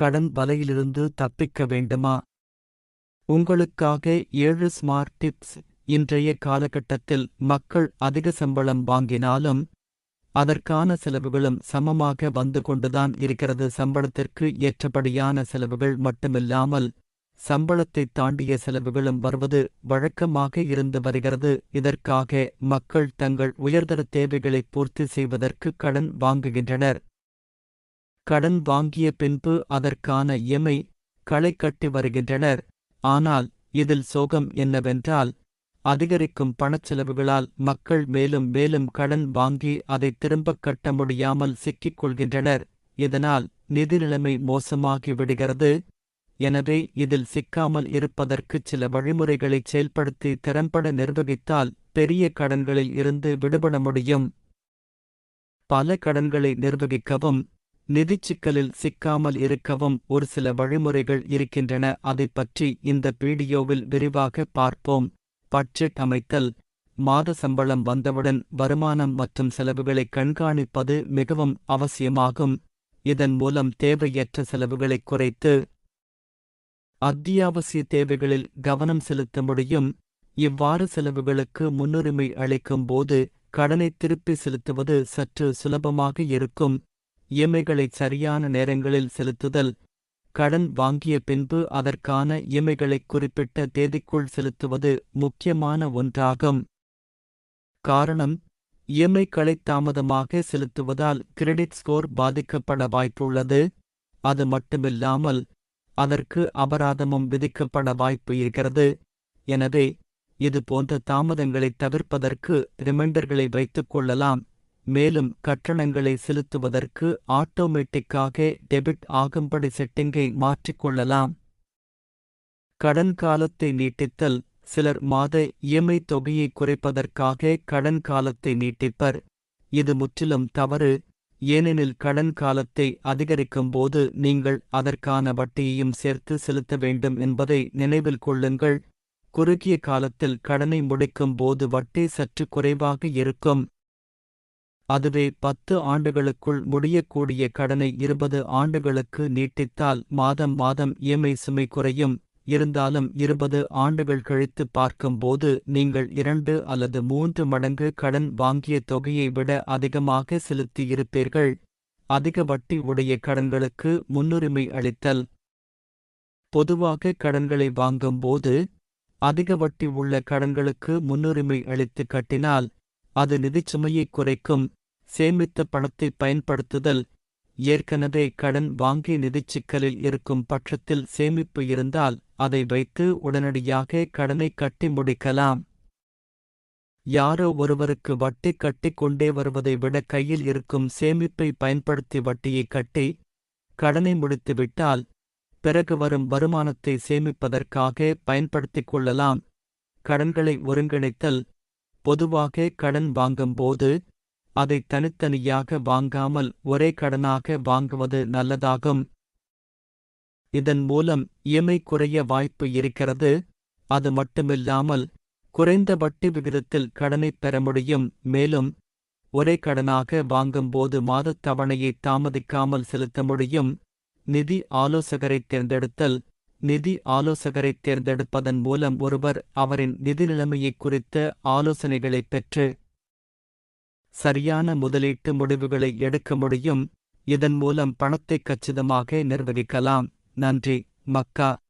கடன் வலையிலிருந்து தப்பிக்க வேண்டுமா? உங்களுக்காக ஏழு ஸ்மார்ட் டிப்ஸ் இன்றைய காலகட்டத்தில் மக்கள் அதிக சம்பளம் வாங்கினாலும் அதற்கான செலவுகளும் சமமாக வந்து கொண்டுதான் இருக்கிறது. சம்பளத்திற்கு ஏற்றபடியான செலவுகள் மட்டுமில்லாமல் சம்பளத்தை தாண்டிய செலவுகளும் வருவது வழக்கமாக இருந்து வருகிறது. இதற்காக மக்கள் தங்கள் உயர்தர தேவைகளை பூர்த்தி செய்வதற்கு கடன் வாங்குகின்றனர். கடன் வாங்கிய பின்பு அதற்கான எமை களை கட்டி வருகின்றனர். ஆனால் இதில் சோகம் என்னவென்றால் அதிகரிக்கும் பணச்செலவுகளால் மக்கள் மேலும் மேலும் கடன் வாங்கி அதை திரும்பக் கட்ட முடியாமல் சிக்கிக் கொள்கின்றனர். இதனால் நிதி நிலைமை மோசமாகி விடுகிறது. எனவே இதில் சிக்காமல் இருப்பதற்கு சில வழிமுறைகளை செயல்படுத்தி திறம்பட நிர்வகித்தால் பெரிய கடன்களில் இருந்து விடுபட முடியும். பல கடன்களை நிர்வகிக்கவும் நிதிச் சிக்கலில் சிக்காமல் இருக்கவும் ஒரு சில வழிமுறைகள் இருக்கின்றன. அதைப் பற்றி இந்த வீடியோவில் விரிவாக பார்ப்போம். பட்ஜெட் அமைத்தல். மாத சம்பளம் வந்தவுடன் வருமானம் மற்றும் செலவுகளை கண்காணிப்பது மிகவும் அவசியமாகும். இதன் மூலம் தேவையற்ற செலவுகளை குறைத்து அத்தியாவசிய தேவைகளில் கவனம் செலுத்த முடியும். இவ்வாறு செலவுகளுக்கு முன்னுரிமை அளிக்கும் போது கடனை திருப்பி செலுத்துவது சற்று சுலபமாக இருக்கும். இஎம்ஐகளை சரியான நேரங்களில் செலுத்துதல். கடன் வாங்கிய பின்பு அதற்கான இஎம்ஐகளை குறிப்பிட்ட தேதிக்குள் செலுத்துவது முக்கியமான ஒன்றாகும். காரணம் இஎம்ஐகளை தாமதமாக செலுத்துவதால் கிரெடிட் ஸ்கோர் பாதிக்கப்பட வாய்ப்புள்ளது. அது மட்டுமில்லாமல் அதற்கு அபராதமும் விதிக்கப்பட வாய்ப்பு இருக்கிறது. எனவே இது போன்ற தாமதங்களை தவிர்ப்பதற்கு ரிமைண்டர்களை வைத்துக் கொள்ளலாம். மேலும் கட்டணங்களை செலுத்துவதற்கு ஆட்டோமேட்டிக்காக டெபிட் ஆகும்படி செட்டிங்கை மாற்றிக்கொள்ளலாம். கடன் காலத்தை நீட்டித்தல். சிலர் மாத இஎம்ஐ தொகையை குறைப்பதற்காக கடன் காலத்தை நீட்டிப்பர். இது முற்றிலும் தவறு. ஏனெனில் கடன் காலத்தை அதிகரிக்கும் போது நீங்கள் அதற்கான வட்டியையும் சேர்த்து செலுத்த வேண்டும் என்பதை நினைவில் கொள்ளுங்கள். குறுகிய காலத்தில் கடனை முடிக்கும் போது வட்டி சற்று குறைவாக இருக்கும். அதுவே பத்து ஆண்டுகளுக்குள் முடியக்கூடிய கடனை இருபது ஆண்டுகளுக்கு நீட்டித்தால் மாதம் மாதம் இஎம்ஐ சுமை குறையும். இருந்தாலும் இருபது ஆண்டுகள் கழித்து பார்க்கும்போது நீங்கள் இரண்டு அல்லது மூன்று மடங்கு கடன் வாங்கிய தொகையை விட அதிகமாக செலுத்தியிருப்பீர்கள். அதிக வட்டி உடைய கடன்களுக்கு முன்னுரிமை அளித்தல். பொதுவாக கடன்களை வாங்கும்போது அதிக வட்டி உள்ள கடன்களுக்கு முன்னுரிமை அளித்து கட்டினால் அது நிதிச்சுமையை குறைக்கும். சேமித்த பணத்தை பயன்படுத்துதல். ஏற்கனவே கடன் வாங்கி நிதிச்சிக்கலில் இருக்கும் பட்சத்தில் சேமிப்பு இருந்தால் அதை வைத்து உடனடியாக கடனை கட்டி முடிக்கலாம். யாரோ ஒருவருக்கு வட்டி கட்டிக் கொண்டே வருவதை விட கையில் இருக்கும் சேமிப்பை பயன்படுத்தி வட்டியை கட்டி கடனை முடித்துவிட்டால் பிறகு வரும் வருமானத்தை சேமிப்பதற்காக பயன்படுத்திக் கொள்ளலாம். கடன்களை ஒருங்கிணைத்தல். பொதுவாக கடன் வாங்கும்போது அதை தனித்தனியாக வாங்காமல் ஒரே கடனாக வாங்குவது நல்லதாகும். இதன் மூலம் இயமை குறைய வாய்ப்பு இருக்கிறது. அது மட்டுமில்லாமல் குறைந்த வட்டி விகிதத்தில் கடனை பெற முடியும். மேலும் ஒரே கடனாக வாங்கும்போது மாதத் தவணையை தாமதிக்காமல் செலுத்த முடியும். நிதி ஆலோசகரை தேர்ந்தெடுத்தல் நிதி ஆலோசகரை தேர்ந்தெடுப்பதன் மூலம் ஒருவர் அவரின் நிதி நிலைமையை குறித்த ஆலோசனைகளைப் பெற்று சரியான முதலீட்டு முடிவுகளை எடுக்க முடியும். இதன் மூலம் பணத்தை கச்சிதமாக நிர்வகிக்கலாம். நன்றி. மக்கா.